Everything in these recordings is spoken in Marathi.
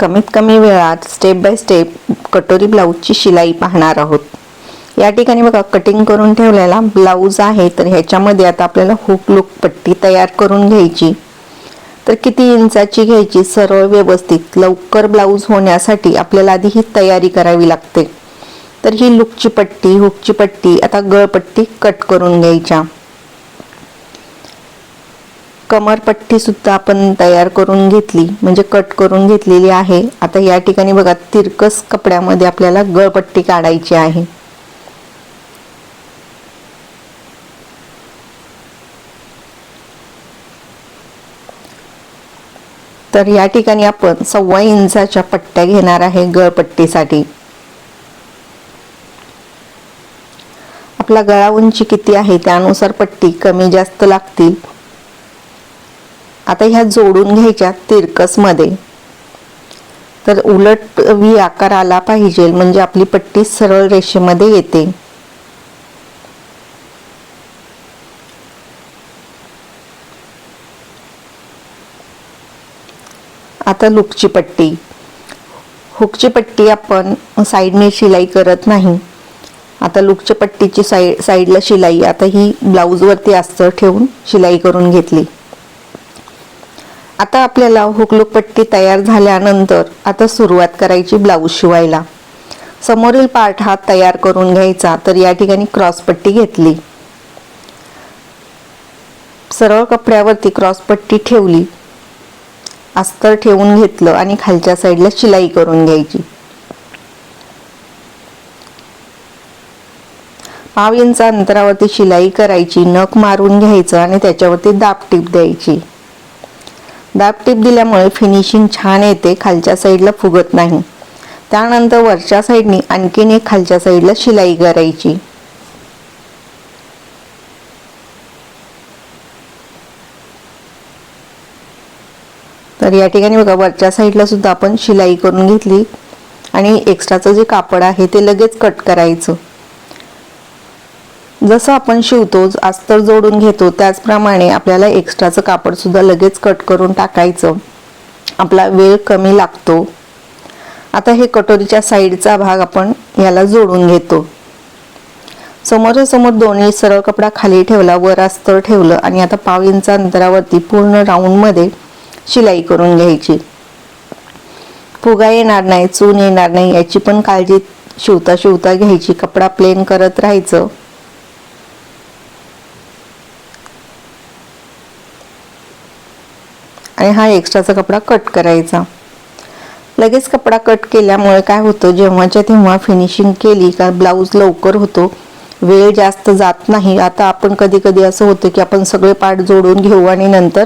कमीत कमी वेळात स्टेप बाय स्टेप कटोरी ब्लाऊजची शिलाई पाहणार आहोत. या ठिकाणी बघा कटिंग करून ठेवलेला ब्लाऊज आहे तर ह्याच्यामध्ये आता आपल्याला हुक लुक पट्टी तयार करून घ्यायची. तर किती इंचाची घ्यायची? सरळ व्यवस्थित. लवकर ब्लाऊज होण्यासाठी आपल्याला आधी ही तयारी करावी लागते. तर ही लुकची पट्टी हुकची पट्टी आता गळपट्टी कट करून घ्यायच्या. कमरपट्टी सुद्धा आपण तयार करून घेतली म्हणजे कट करून घेतलेली आहे. आता या ठिकाणी बघा तिरकस कपड्यामध्ये आपल्याला गळपट्टी काढायची आहे. तर या ठिकाणी आपण सव्वा इंचाच्या पट्ट्या घेणार आहे गळपट्टीसाठी. आपला गळा उंची किती आहे त्यानुसार पट्टी कमी जास्त लागतील. आता ह्या जोडून घ्यायच्या तिरकसमध्ये. तर उलट वी आकार आला पाहिजे म्हणजे आपली पट्टी सरळ रेषेमध्ये येते. आता लुकची पट्टी. हुकची पट्टी आपण साईडने शिलाई करत नाही. आता लुकच्या पट्टीची साईड साईडला शिलाई आता ही ब्लाऊजवरती अस्तर ठेवून शिलाई करून घेतली. आता आपल्याला हुकलूक पट्टी तयार झाल्यानंतर आता सुरुवात करायची ब्लाऊज शिवायला. समोरील पार्ट हा तयार करून घ्यायचा तर या ठिकाणी क्रॉस पट्टी घेतली. सरळ कपड्यावरती क्रॉस पट्टी ठेवली. अस्तर ठेवून घेतलं आणि खालच्या साईडला शिलाई करून घ्यायची. पाव इंच अंतरावरती शिलाई करायची नख मारून घ्यायचं आणि त्याच्यावरती दाब टीप द्यायची. दाब टीप दिल्यामुळे फिनिशिंग छान येते खालच्या साईडला फुगत नाही. त्यानंतर वरच्या साईडने आणखीन एक खालच्या साईडला शिलाई करायची. तर या ठिकाणी बघा वरच्या साईडला सुद्धा आपण शिलाई करून घेतली. आणि एक्स्ट्राचं जे कापड आहे ते लगेच कट करायचं. जसं आपण शिवतो अस्तर जोडून घेतो त्याचप्रमाणे आपल्याला एक्स्ट्राचं कापड सुद्धा लगेच कट करून टाकायचं. आपला वेळ कमी लागतो. आता हे कटोरीच्या साईडचा भाग आपण याला जोडून घेतो. समोरासमोर दोन्ही सरळ कपडा खाली ठेवला वर अस्तर ठेवलं आणि आता पाव इंच अंतरावरती पूर्ण राऊंडमध्ये शिलाई करून घ्यायची. फुगा येणार नाही चून येणार नाही याची पण काळजी शिवता शिवता घ्यायची कपडा प्लेन करत राहायचं. आणि हा एक्स्ट्राचा कपडा कट करायचा. लगेच कपडा कट केल्यामुळे काय होतं जेव्हाच्या तेव्हा फिनिशिंग केली का ब्लाऊज लवकर होतो वेळ जास्त जात नाही. आता आपण कधी कधी असं होतं की आपण सगळे पार्ट जोडून घेऊ आणि नंतर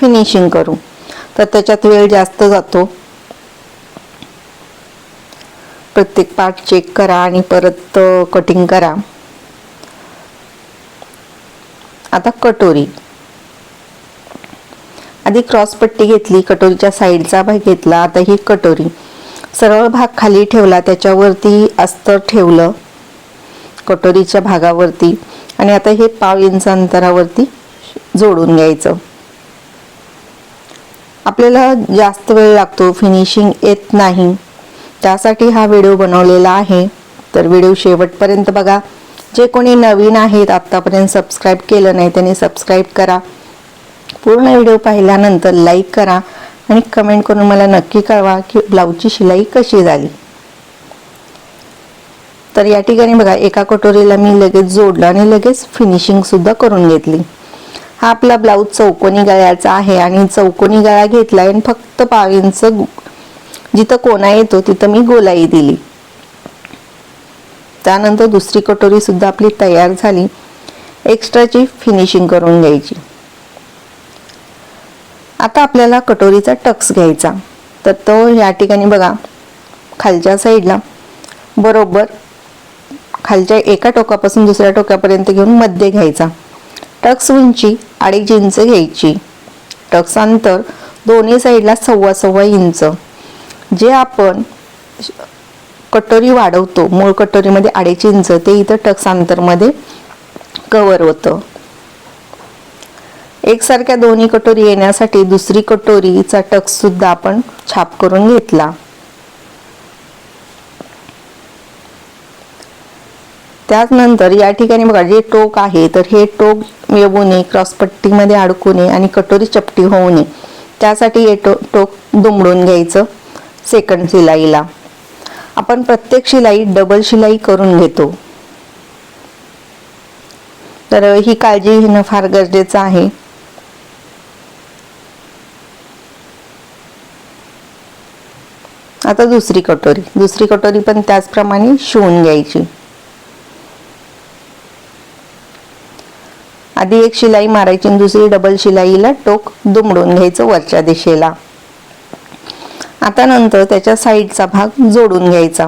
फिनिशिंग करू. तर त्याच्यात वेळ जास्त जातो. प्रत्येक पार्ट चेक करा आणि परत कटिंग करा. आता कटोरी. आधी क्रॉसपट्टी घेतली कटोरीच्या साईडचा भाग घेतला आता ही कटोरी. सरळ भाग खाली ठेवला त्याच्यावरती अस्तर ठेवलं कटोरीच्या भागावरती. आणि आता हे पाव इंच अंतरावरती जोडून घ्यायचं. आपल्याला जास्त वेळ लागतो फिनिशिंग येत नाही. त्यासाठी हा व्हिडिओ बनवलेला आहे. तर व्हिडिओ शेवटपर्यंत बघा. जे कोणी नवीन आहेत आत्तापर्यंत सबस्क्राईब केलं नाही त्यांनी सबस्क्राईब करा. पूर्ण व्हिडिओ पाहिल्यानंतर लाईक करा आणि कमेंट करून मला नक्की कळवा की ब्लाऊजची शिलाई कशी झाली. तर या ठिकाणी बघा एका कटोरीला मी लगेच जोडलं आणि लगेच फिनिशिंग सुद्धा करून घेतली. हा आपला ब्लाऊज चौकोनी गळ्याचा आहे आणि चौकोनी गळा घेतला आणि फक्त पावींच जिथं कोणा येतो तिथं मी गोलाई दिली. त्यानंतर दुसरी कटोरी सुद्धा आपली तयार झाली. एक्स्ट्राची फिनिशिंग करून घ्यायची. आता आपल्याला कटोरीचा टक्स घ्यायचा. तर तो या ठिकाणी बघा खालच्या साईडला. बरोबर खालच्या एका टोकापासून दुसऱ्या टोकापर्यंत घेऊन मध्य घ्यायचा. टक्स उंची अडीच इंच घ्यायची. टक्स अंतर दोन्ही साईडला सव्वा सव्वा इंच. जे आपण कटोरी वाढवतो मूळ कटोरीमध्ये अडीच इंच ते इथं टक्स अंतरमध्ये कवर होतं. एकसारख्या दोन्ही कटोरी येण्यासाठी दुसरी कटोरीचा टक सुद्धा आपण छाप करून घेतला. त्याचनंतर या ठिकाणी बघा जे टोक आहे तर हे टोक येऊ नये क्रॉसपट्टीमध्ये अडकू नये आणि कटोरी चपटी होऊ नये. त्यासाठी हे टो टोक दुमडून घ्यायचं सेकंड शिलाईला. आपण प्रत्येक शिलाई डबल शिलाई करून घेतो. तर ही काळजी घेणं फार गरजेचं आहे. आता दुसरी कटोरी. दुसरी कटोरी पण त्याचप्रमाणे शिवून घ्यायची. आधी एक शिलाई मारायची आणि दुसरी डबल शिलाईला टोक दुमडून घ्यायचं वरच्या दिशेला. आता नंतर त्याच्या साईडचा भाग जोडून घ्यायचा.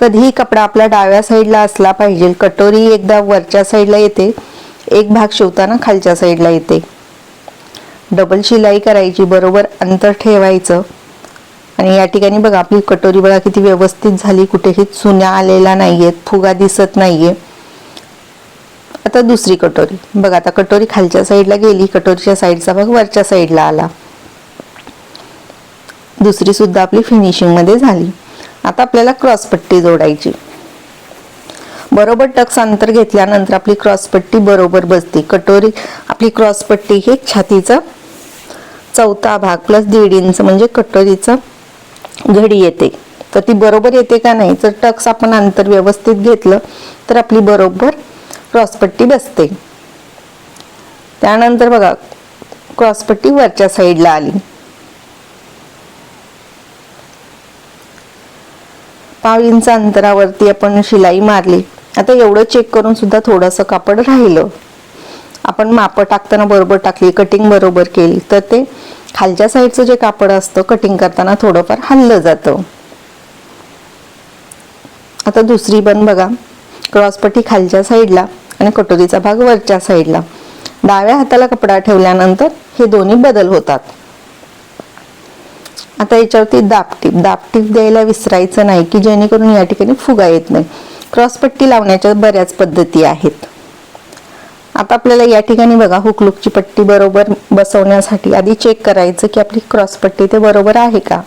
कधीही कपडा आपला डाव्या साईडला असला पाहिजे. कटोरी एकदा वरच्या साईडला येते. एक भाग शिवताना खालच्या साईडला येते. डबल शिलाई करायची बरोबर अंतर ठेवायचं. आणि या ठिकाणी बघा आपली कटोरी बघा किती व्यवस्थित झाली. कुठेही चुन्या आलेला नाहीयेत फुगा दिसत नाहीये. आता दुसरी कटोरी. बघा आता कटोरी खालच्या साईडला गेली. कटोरीच्या साईडचा भाग वरच्या साईडला आला. दुसरी सुद्धा आपली फिनिशिंगमध्ये झाली. आता आपल्याला क्रॉस पट्टी जोडायची. बरोबर टक्स अंतर घेतल्यानंतर आपली क्रॉस पट्टी बरोबर बसते. कटोरी आपली क्रॉस पट्टी हे छातीचा चौथा भाग प्लस दीड इंच म्हणजे कटोरीचा घडी येते. तर ती बरोबर येते का नाही? जर टक्स आपण अंतर व्यवस्थित घेतलं तर आपली बरोबर क्रॉसपट्टी बसते. त्यानंतर बघा क्रॉसपट्टी वरच्या साईडला आली. पाव इंच अंतरावरती आपण शिलाई मारली. आता एवढं चेक करून सुद्धा थोडंसं कापड राहिलं. आपण माप टाकताना बरोबर टाकली कटिंग बरोबर केली. तर ते खालच्या साईडचं जे कापड असतं कटिंग करताना थोडंफार हल्लं जातं. आता दुसरी पण बघा. क्रॉसपट्टी खालच्या साईडला आणि कटोरीचा भाग वरच्या साईडला. डाव्या हाताला कपडा ठेवल्यानंतर हे दोन्ही बदल होतात. आता याच्यावरती दापटीप दापटीप द्यायला विसरायचं नाही की जेणेकरून या ठिकाणी फुगा येत नाही. क्रॉसपट्टी लावण्याच्या बऱ्याच पद्धती आहेत. आता आपल्याला या ठिकाणी बघा हुकलुकची पट्टी बरोबर बसवण्यासाठी आधी चेक करायचं की आपली क्रॉस पट्टी ते बरोबर आहे का?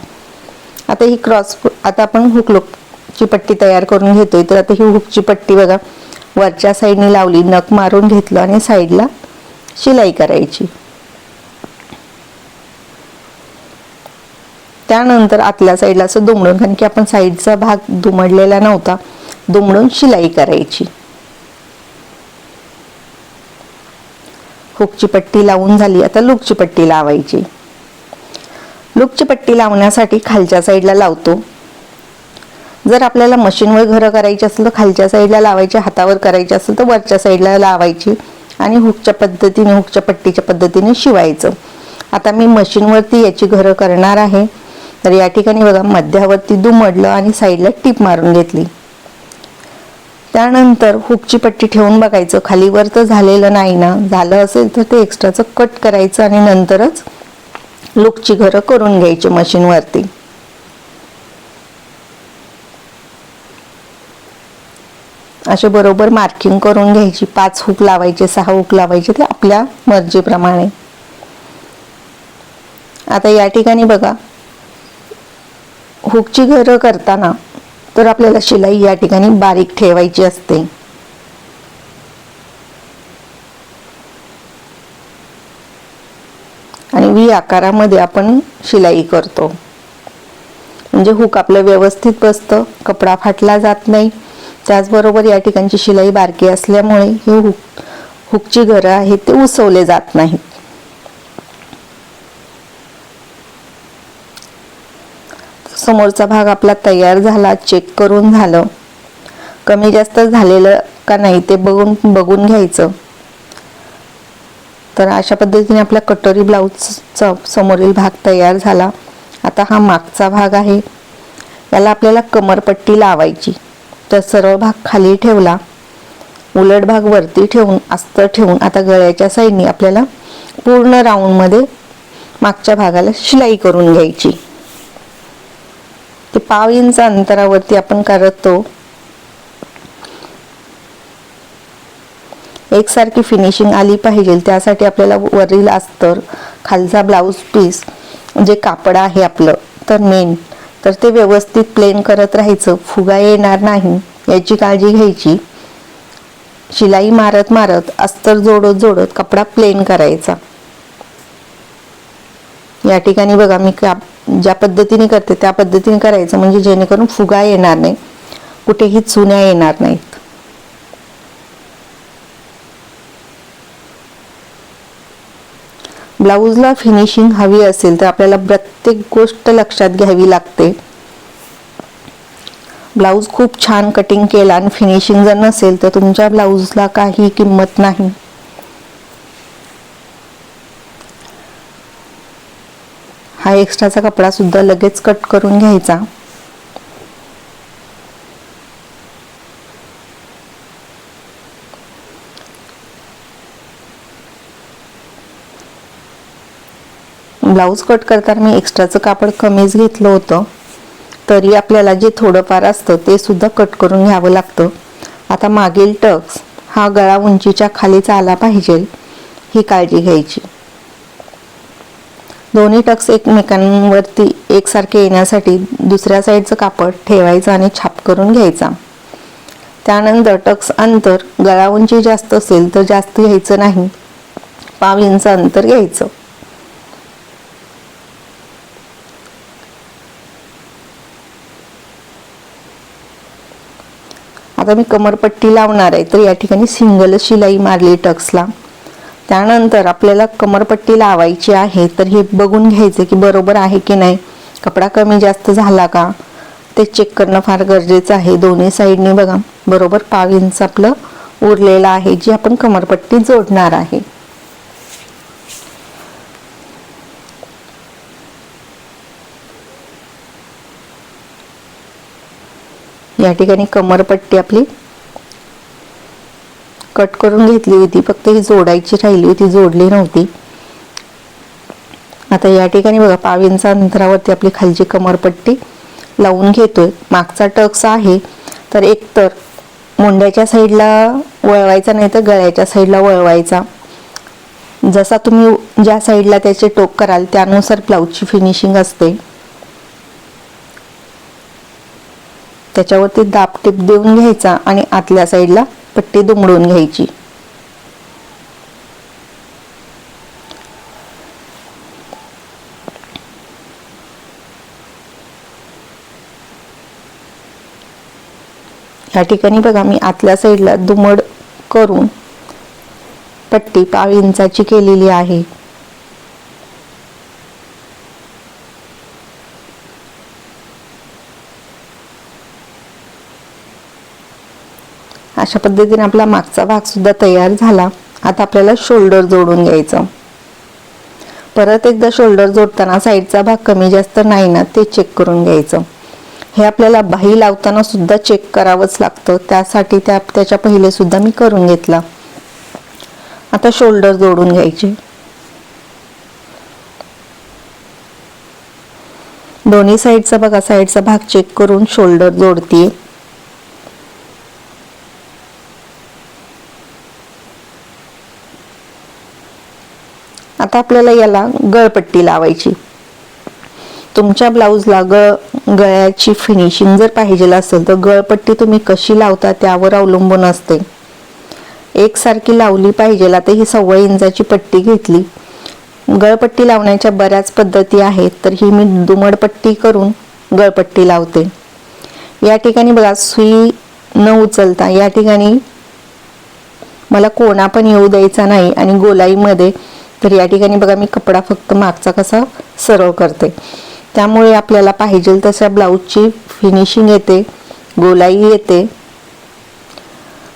आता ही क्रॉस आता आपण हुकलुकची पट्टी तयार करून घेतोय तर आता ही हुकची पट्टी बघा वरच्या साईडने लावली नख मारून घेतलं आणि साईडला शिलाई करायची. त्यानंतर आतल्या साईडला असं दुमडून कारण की आपण साईडचा भाग दुमडलेला नव्हता दुमडून शिलाई करायची. हुकची पट्टी लावून झाली. आता लुकची पट्टी लावायची. लुकची पट्टी लावण्यासाठी खालच्या साईडला लावतो. जर आपल्याला मशीनवर घरं करायची असेल तर खालच्या साईडला लावायची हातावर करायची असेल तर वरच्या साईडला लावायची आणि हुकच्या पद्धतीने हुकच्या पट्टीच्या पद्धतीने शिवायचं. आता मी मशीनवरती याची घरं करणार आहे. तर या ठिकाणी बघा मध्यावरती दुमडलं आणि साईडला टीप मारून घेतली. त्यानंतर हुकची पट्टी ठेवून बघायचं. खालीवर तर झालेलं नाही ना. झालं असेल तर ते एक्स्ट्राचं कट करायचं आणि नंतरच लुकची घरं करून घ्यायची मशीनवरती असे बरोबर मार्किंग करून घ्यायची. पाच हुक लावायचे सहा हुक लावायचे ते आपल्या मर्जीप्रमाणे. आता या ठिकाणी बघा. हुकची घरं करताना तर आपल्याला शिलाई या ठिकाणी बारीक ठेवायची असते. आणि वी आकारामध्ये आपण शिलाई करतो. म्हणजे हुक आपलं व्यवस्थित बसतं कपडा फाटला जात नाही. त्याचबरोबर या ठिकाणची शिलाई बारकी असल्यामुळे हे हुक हुकची घरं आहेत ते उसवले जात नाहीत. समोरचा भाग आपला तयार झाला चेक करून झालं. कमी जास्त झालेलं का नाही ते बघून बघून घ्यायचं. तर अशा पद्धतीने आपला कटोरी ब्लाऊजचा समोरील भाग तयार झाला. आता हा मागचा भाग आहे. याला आपल्याला कमरपट्टी लावायची. तर सर्व भाग खाली ठेवला. उलट भाग वरती ठेवून अस्तर ठेवून आता गळ्याच्या साईडनी आपल्याला पूर्ण राऊंडमध्ये मागच्या भागाला शिलाई करून घ्यायची. ते पाव इंच अंतरावरती आपण करतो. एकसारखी फिनिशिंग आली पाहिजे. त्यासाठी आपल्याला वरील अस्तर खालचा ब्लाऊज पीस जे कापड आहे आपलं तर मेन तर ते व्यवस्थित प्लेन करत राहायचं. फुगा येणार नाही याची काळजी घ्यायची. शिलाई मारत मारत अस्तर जोडत जोडत कपडा प्लेन करायचा. या ठिकाणी बघा मी काप ज्या पद्धतीने करते त्या पद्धतीने करायचं. म्हणजे जेणेकरून फुगा येणार नाही. कुठेही चुन्या येणार नाहीत. ब्लाऊजला फिनिशिंग हवी असेल तर आपल्याला प्रत्येक गोष्ट लक्षात घ्यावी लागते. ब्लाऊज खूप छान कटिंग केला आणि फिनिशिंग जर नसेल तर तुमच्या ब्लाऊजला काही किंमत नाही. हा एक्स्ट्राचा कपडा सुद्धा लगेच कट करून घ्यायचा. ब्लाऊज कट करताना मी एक्स्ट्राचं कापड कमीच घेतलं होतं. तरी आपल्याला जे थोडंफार असतं ते सुद्धा कट करून घ्यावं लागतं. आता मागील टक्स हा गळा उंचीच्या खालीच आला पाहिजे. ही काळजी घ्यायची. दोन्ही टक्स एकमेकांवरती एकसारखे येण्यासाठी दुसऱ्या साईडचं कापड ठेवायचं आणि छाप करून घ्यायचा. त्यानंतर टक्स अंतर गळा उंची जास्त असेल तर जास्त घ्यायचं नाही. पाव इंच अंतर घ्यायचं. आता मी कमरपट्टी लावणार आहे तर या ठिकाणी सिंगल शिलाई मारली टक्सला. त्यानंतर आपल्याला कमरपट्टी लावायची आहे तर हे बघून घ्यायचं की बरोबर आहे की नाही. कपडा कमी जास्त झाला का? ते चेक करणं फार गरजेचं आहे. दोन्ही साईडने बघा. बरोबर पाव इंच आपलं उरलेलं आहे जी आपण कमरपट्टी जोडणार आहे. या ठिकाणी कमरपट्टी आपली कट करून घेतली होती. फक्त ही जोडायची राहिली होती जोडली नव्हती. आता या ठिकाणी बघा पावींचा अंतरावरती आपली खालची कमरपट्टी लावून घेतोय. मागचा टक्स आहे तर एकतर मुंड्याच्या साईडला वळवायचा नाही तर गळ्याच्या साईडला वळवायचा. जसा तुम्ही ज्या साईडला त्याचे टोक कराल त्यानुसार ब्लाऊजची फिनिशिंग असते. त्याच्यावरती दाब टिप देऊन घ्यायचा आणि आतल्या साईडला पट्टी दुमडून घ्यायची. या ठिकाणी बघा मी आतल्या साईडला दुमड करून पट्टी पाव इंचाची केलेली आहे. अशा पद्धतीने आपला मागचा भाग सुद्धा तयार झाला. आता आपल्याला शोल्डर जोडून घ्यायचं. परत एकदा शोल्डर जोडताना साईडचा भाग कमी जास्त नाही ना ते चेक करून घ्यायचं. हे आपल्याला बाही लावताना सुद्धा चेक करावंच लागतं. त्यासाठी त्या त्याच्या पहिले सुद्धा मी करून घेतला. आता शोल्डर जोडून घ्यायचे. दोन्ही साईडचा बघा साईडचा भाग चेक करून शोल्डर जोडतीये. आता आपल्याला याला गळपट्टी लावायची. तुमच्या ब्लाऊजला गळ गळ्याची फिनिशिंग जर पाहिजे असेल तर गळपट्टी तुम्ही कशी लावता त्यावर अवलंबून असते. एकसारखी लावली पाहिजे आता ही सव्वा इंचाची पट्टी घेतली. गळपट्टी लावण्याच्या बऱ्याच पद्धती आहेत तर ही मी दुमडपट्टी करून गळपट्टी लावते. या ठिकाणी बघा सुई न उचलता या ठिकाणी मला कोणा पण येऊ द्यायचा नाही आणि गोलाईमध्ये तर या ठिकाणी बघा मी कपडा फक्त मागचा कसा सरळ करते. त्यामुळे आपल्याला पाहिजे तशा ब्लाऊजची फिनिशिंग येते गोलाई येते.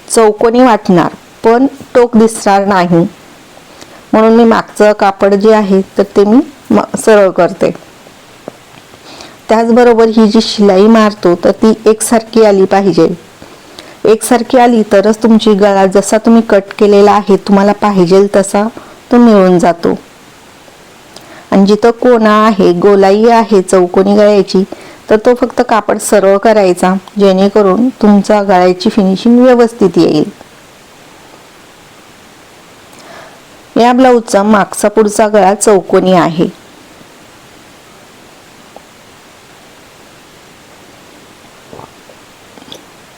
चौकोनी वाटणार पण टोक दिसणार नाही. म्हणून मी मागचं कापड जे आहे तर ते मी सरळ करते. त्याचबरोबर ही जी शिलाई मारतो तर ती एकसारखी आली पाहिजे. एकसारखी आली तरच तुमची गळा जसा तुम्ही कट केलेला आहे तुम्हाला पाहिजे तसा तो मिळून जातो. आणि जिथं कोणा आहे गोलाई आहे चौकोनी गळ्याची तर तो फक्त कापड सरळ करायचा जेणेकरून तुमचा गळ्याची फिनिशिंग व्यवस्थित येईल. या ब्लाऊजचा मागचा पुढचा गळा चौकोनी आहे.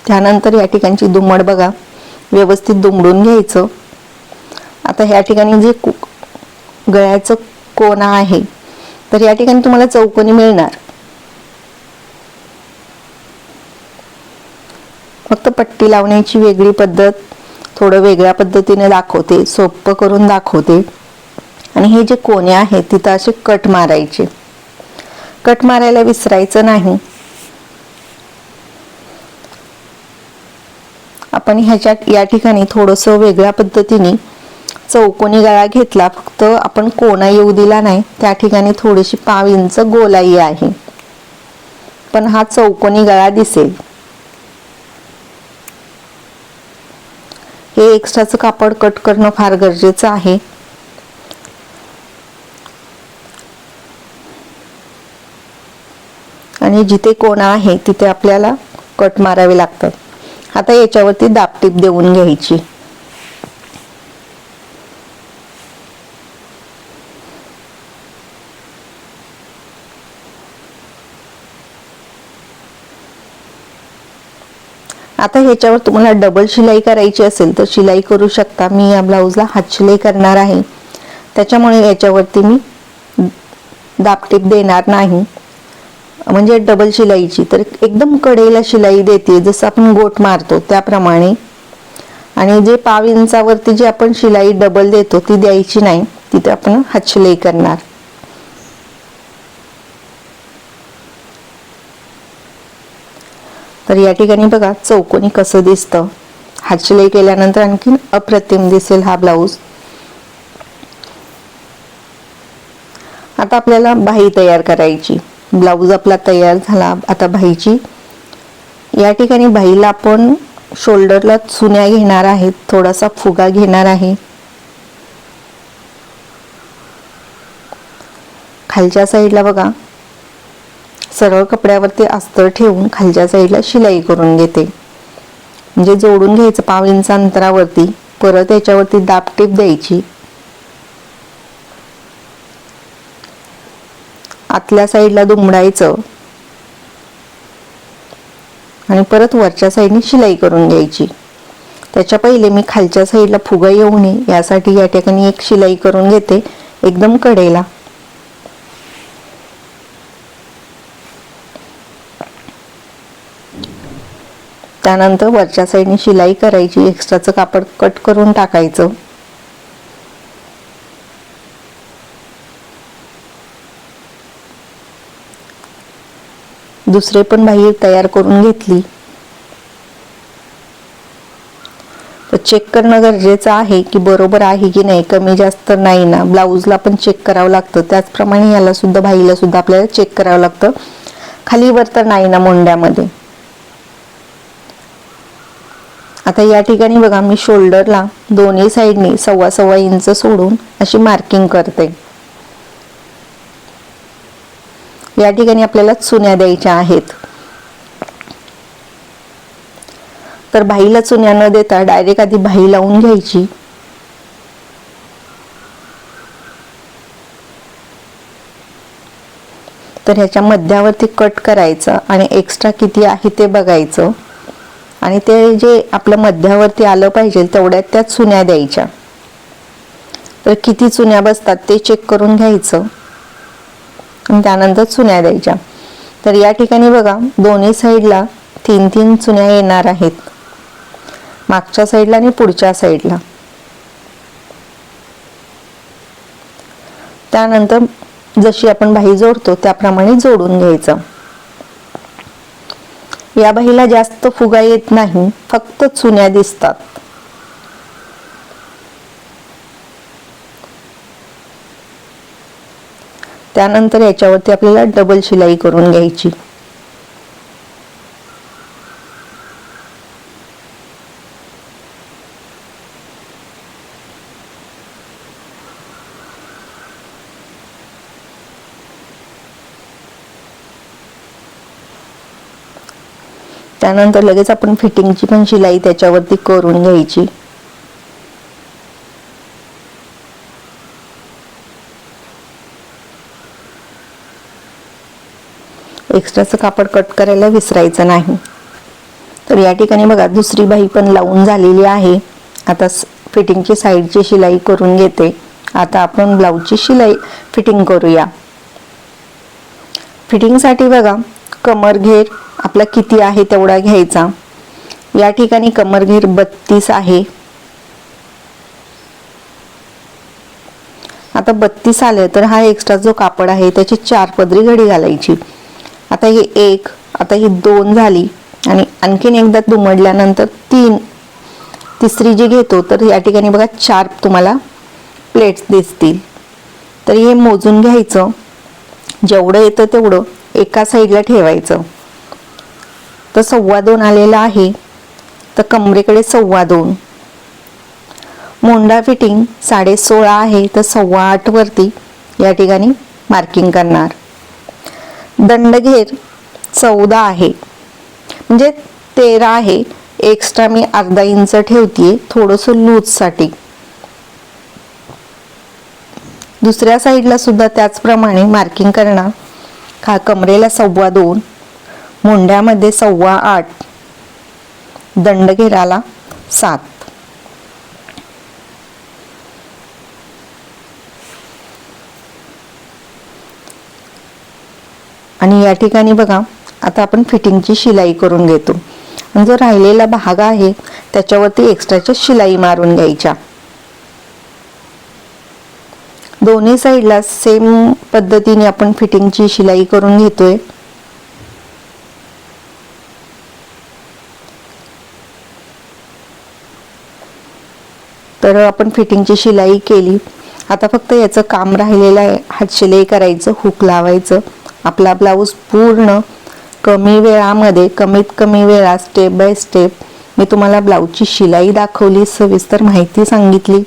त्यानंतर या ठिकाणची दुमड बघा. व्यवस्थित दुमडून घ्यायचं. आता ह्या ठिकाणी जे कु- गळ्याचं कोना आहे तर या ठिकाणी तुम्हाला चौकोनी मिळणार. फक्त पट्टी लावण्याची वेगळी पद्धत थोडं वेगळ्या पद्धतीने दाखवते सोपं करून दाखवते. आणि हे जे कोणे आहेत तिथं असे कट मारायचे. कट मारायला विसरायचं नाही. आपण ह्याच्या या ठिकाणी थोडंसं वेगळ्या पद्धतीने चौकोनी गळा घेतला. फक्त आपण कोणा येऊ दिला नाही. त्या ठिकाणी थोडीशी पाव इंच गोलाई आहे. पण हा चौकोनी गळा दिसेल. हे एक्स्ट्राचं कापड कट करणं फार गरजेचं आहे. आणि जिथे कोणा आहे तिथे आपल्याला कट मारावे लागतात. आता याच्यावरती दापटीप देऊन घ्यायची. आता ह्याच्यावर तुम्हाला डबल शिलाई करायची असेल तर शिलाई करू शकता. मी या ब्लाऊजला हात शिलाई करणार आहे. त्याच्यामुळे याच्यावरती मी दापटीप देणार नाही. म्हणजे डबल शिलाईची. तर एकदम कडेला शिलाई देते. जसं आपण गोट मारतो त्याप्रमाणे. आणि जे पाव इंचावरती जी आपण शिलाई डबल देतो ती द्यायची नाही. तिथे आपण हात शिलाई करणार. तर या ठिकाणी बघा चौकोनी कसं दिसतं. हात शिलाई केल्यानंतर आणखीन अप्रतिम दिसेल हा ब्लाऊज. आता आपल्याला बाही तयार करायची. ब्लाऊज आपला तयार झाला. आता बाहीची या ठिकाणी बाईला आपण शोल्डरला चुन्या घेणार आहेत. थोडासा फुगा घेणार आहे. खालच्या साईडला बघा सरळ कपड्यावरती अस्तर ठेवून खालच्या साईडला शिलाई करून घेते. म्हणजे जोडून घ्यायचं पाव इंच अंतरावरती परत याच्यावरती दापटीप द्यायची. आतल्या साईडला दुमडायचं. आणि परत वरच्या साईडने शिलाई करून घ्यायची. त्याच्या पहिले मी खालच्या साईडला फुगा येऊ नये यासाठी या ठिकाणी एक शिलाई करून घेते एकदम कडेला. त्यानंतर वरच्या साईडने शिलाई करायची एक्स्ट्राचं कापड कट करून टाकायचं. दुसरे पण बाहेर तयार करून घेतली. तर चेक करणं गरजेचं आहे की बरोबर आहे की नाही कमी जास्त नाही ना. ब्लाऊजला पण चेक करावं लागतं. त्याचप्रमाणे याला सुद्धा बाईला सुद्धा आपल्याला चेक करावं लागतं. खाली वर तर नाही ना मोंड्यामध्ये. आता या ठिकाणी बघा मी शोल्डरला दोन्ही साईडनी सव्वा सव्वा इंच सोडून अशी मार्किंग करते. या ठिकाणी आपल्याला चुन्या द्यायच्या आहेत. तर बाईला चुन्या न देता डायरेक्ट आधी बाई लावून घ्यायची. तर ह्याच्या मध्यावरती कट करायचं आणि एक्स्ट्रा किती आहे ते बघायचं. आणि ते जे आपल्या मध्यावरती आलं पाहिजे तेवढ्यात त्या चुन्या द्यायच्या. तर किती चुन्या बसतात ते चेक करून घ्यायचं. आणि त्यानंतर चुन्या द्यायच्या. तर या ठिकाणी बघा दोन्ही साईडला तीन तीन चुन्या येणार आहेत. मागच्या साईडला आणि पुढच्या साईडला त्यानंतर जशी आपण बाही जोडतो त्याप्रमाणे जोडून घ्यायचं. या बाईला जास्त फुगा येत नाही फक्त चुन्या दिसतात. त्यानंतर याच्यावरती आपल्याला डबल शिलाई करून घ्यायची. त्यानंतर लगेच आपण फिटिंगची पण शिलाई त्याच्यावरती करून घ्यायची. एक्स्ट्राचं कापड कट करायला विसरायचं नाही. तर या ठिकाणी बघा दुसरी बाई पण लावून झालेली आहे. आता फिटिंगची साईडची शिलाई करून घेते. आता आपण ब्लाऊजची शिलाई फिटिंग करूया. फिटिंगसाठी बघा कमर घेर आपला किती आहे तेवढा घ्यायचा. या ठिकाणी कमरघेर बत्तीस आहे. आता बत्तीस आलं तर हा एक्स्ट्रा जो कापड आहे त्याची चार पदरी घडी घालायची. आता ही एक आता ही दोन झाली आणि आणखीन एकदा दुमडल्यानंतर तीन. तिसरी जी घेतो तर या ठिकाणी बघा चार तुम्हाला प्लेट्स दिसतील. तर हे मोजून घ्यायचं. जेवढं येतं तेवढं एका साईडला ठेवायचं. तर सव्वा दोन आलेला आहे. तर कमरेकडे सव्वा दोन. मोंडा फिटिंग साडे सोळा आहे तर सव्वा आठ वरती या ठिकाणी मार्किंग करणार. दंडघेर चौदा आहे. म्हणजे तेरा आहे. एक्स्ट्रा मी अर्धा इंच ठेवते थोडंसं लूजसाठी दुसऱ्या साईडला सुद्धा त्याचप्रमाणे मार्किंग करणार. खा कमरेला सव्वा दोन. मुंड्यामध्ये सव्वा आठ. दंडघेराला सात. आणि या ठिकाणी बघा आता आपण फिटिंगची शिलाई करून घेतो. आणि जो राहिलेला भाग आहे त्याच्यावरती एक्स्ट्राच्या शिलाई मारून घ्यायच्या. दोन्ही साईडला सेम पद्धतीने आपण फिटिंगची शिलाई करून घेतोय. तर आपण फिटिंगची शिलाई केली. आता फक्त याचं काम राहिलेलं आहे. हात शिलाई करायचं हुक लावायचं. आपला ब्लाऊज पूर्ण कमी वेळामध्ये कमीत कमी वेळा स्टेप बाय स्टेप मी तुम्हाला ब्लाऊजची शिलाई दाखवली सविस्तर माहिती सांगितली.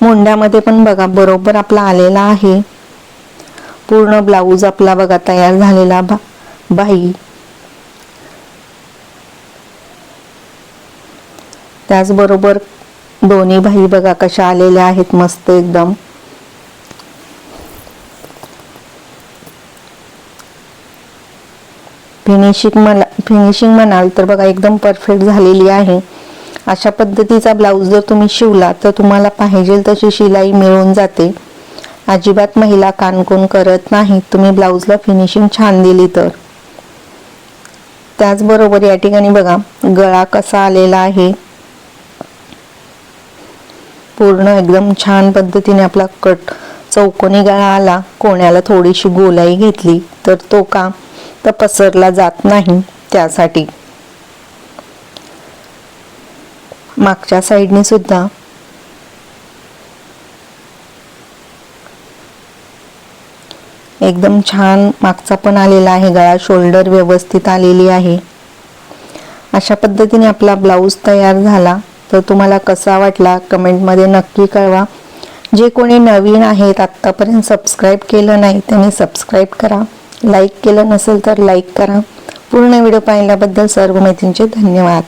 मोंड्यामध्ये पण बघा बरोबर आपला आलेला आहे. पूर्ण ब्लाऊज आपला बघा तयार झालेला बा बाई. त्याचबरोबर दोन्ही भाई बघा कशा आलेल्या आहेत मस्त एकदम. फिनिशिंग मला फिनिशिंग म्हणाल तर बघा एकदम परफेक्ट झालेली आहे. अशा पद्धतीचा ब्लाऊज जर तुम्ही शिवला तर तुम्हाला पाहिजे तशी शिलाई मिळून जाते. अजिबात महिला कानकोन करत नाही तुम्ही ब्लाऊजला फिनिशिंग छान दिली तर. त्याचबरोबर या ठिकाणी बघा गळा कसा आलेला आहे. पूर्ण एकदम छान पद्धतीने आपला कट चौकोनी गळा आला कोण्याला थोडीशी गोलाई घेतली तर तो का? तर पसरला जात नाही त्यासाठी. मागच्या साईडने सुद्धा. एकदम छान मागचा पण आलेला आहे गळा शोल्डर व्यवस्थित आलेली आहे. अशा पद्धतीने आपला ब्लाऊज तयार झाला. तर तुम्हाला कसा वाटला कमेंटमध्ये नक्की कळवा. जे कोणी नवीन आहेत आत्तापर्यंत सबस्क्राईब केलं नाही त्यांनी सबस्क्राईब करा. लाईक केलं नसेल तर लाईक करा. पूर्ण व्हिडिओ पाहिल्याबद्दल सर्व मैत्रिणींचे धन्यवाद.